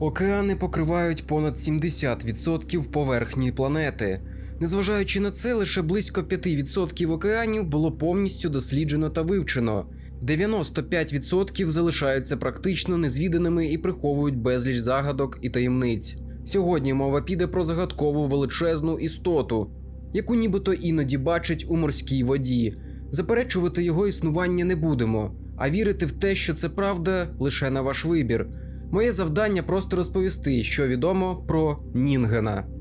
Океани покривають понад 70% поверхні планети. Незважаючи на це, лише близько 5% океанів було повністю досліджено та вивчено. 95% залишаються практично незвіданими і приховують безліч загадок і таємниць. Сьогодні мова піде про загадкову величезну істоту, яку нібито іноді бачать у морській воді. Заперечувати його існування не будемо, а вірити в те, що це правда, лише на ваш вибір. Моє завдання просто розповісти, що відомо про Нінгена.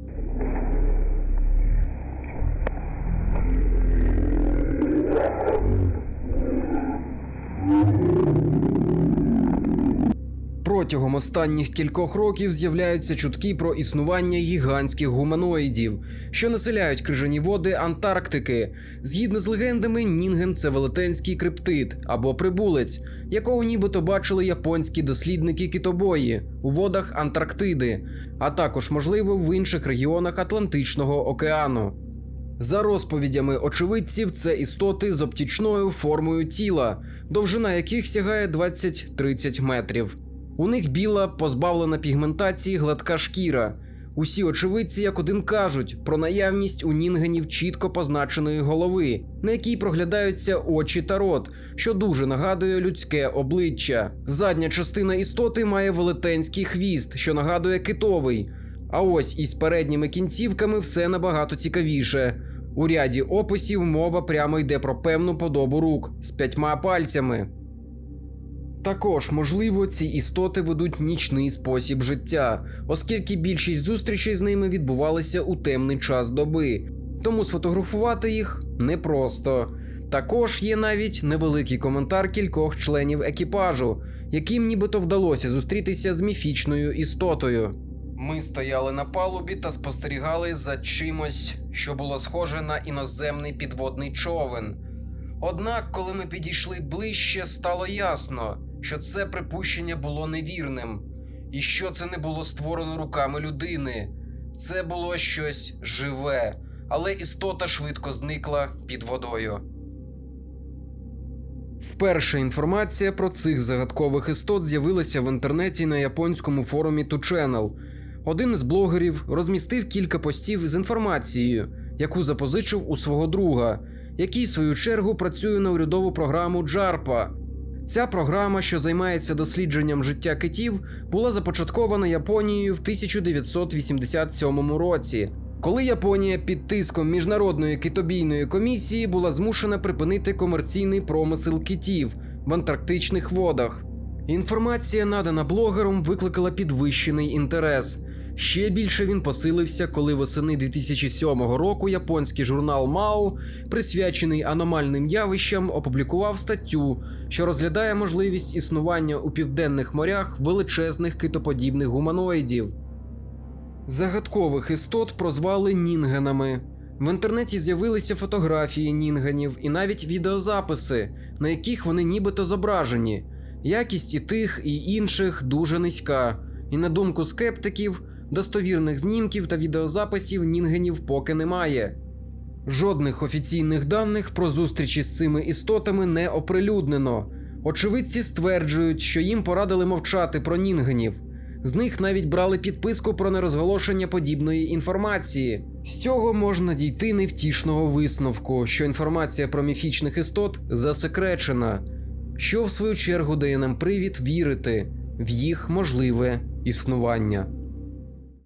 Протягом останніх кількох років з'являються чутки про існування гігантських гуманоїдів, що населяють крижані води Антарктики. Згідно з легендами, Нінген це велетенський криптид або прибулець, якого нібито бачили японські дослідники китобої у водах Антарктиди, а також, можливо, в інших регіонах Атлантичного океану. За розповідями очевидців, це істоти з обтічною формою тіла, довжина яких сягає 20-30 метрів. У них біла, позбавлена пігментації гладка шкіра. Усі очевидці як один кажуть про наявність у нінгенів чітко позначеної голови, на якій проглядаються очі та рот, що дуже нагадує людське обличчя. Задня частина істоти має велетенський хвіст, що нагадує китовий. А ось із передніми кінцівками все набагато цікавіше. У ряді описів мова прямо йде про певну подобу рук з п'ятьма пальцями. Також, можливо, ці істоти ведуть нічний спосіб життя, оскільки більшість зустрічей з ними відбувалися у темний час доби, тому сфотографувати їх непросто. Також є навіть невеликий коментар кількох членів екіпажу, яким нібито вдалося зустрітися з міфічною істотою. Ми стояли на палубі та спостерігали за чимось, що було схоже на іноземний підводний човен. Однак, коли ми підійшли ближче, стало ясно, що це припущення було невірним, і що це не було створено руками людини. Це було щось живе, але істота швидко зникла під водою. Вперше інформація про цих загадкових істот з'явилася в інтернеті на японському форумі 2Channel. Один з блогерів розмістив кілька постів з інформацією, яку запозичив у свого друга, який, в свою чергу, працює на урядову програму Джарпа. Ця програма, що займається дослідженням життя китів, була започаткована Японією в 1987 році, коли Японія під тиском міжнародної китобійної комісії була змушена припинити комерційний промисел китів в антарктичних водах. Інформація, надана блогером, викликала підвищений інтерес. Ще більше він посилився, коли восени 2007 року японський журнал Мау, присвячений аномальним явищам, опублікував статтю, що розглядає можливість існування у південних морях величезних китоподібних гуманоїдів. Загадкових істот прозвали нінгенами. В інтернеті з'явилися фотографії нінгенів і навіть відеозаписи, на яких вони нібито зображені. Якість і тих, і інших дуже низька. І на думку скептиків, достовірних знімків та відеозаписів нінгенів поки немає. Жодних офіційних даних про зустрічі з цими істотами не оприлюднено. Очевидці стверджують, що їм порадили мовчати про нінгенів. З них навіть брали підписку про нерозголошення подібної інформації. З цього можна дійти невтішного висновку, що інформація про міфічних істот засекречена, що в свою чергу дає нам привід вірити в їх можливе існування.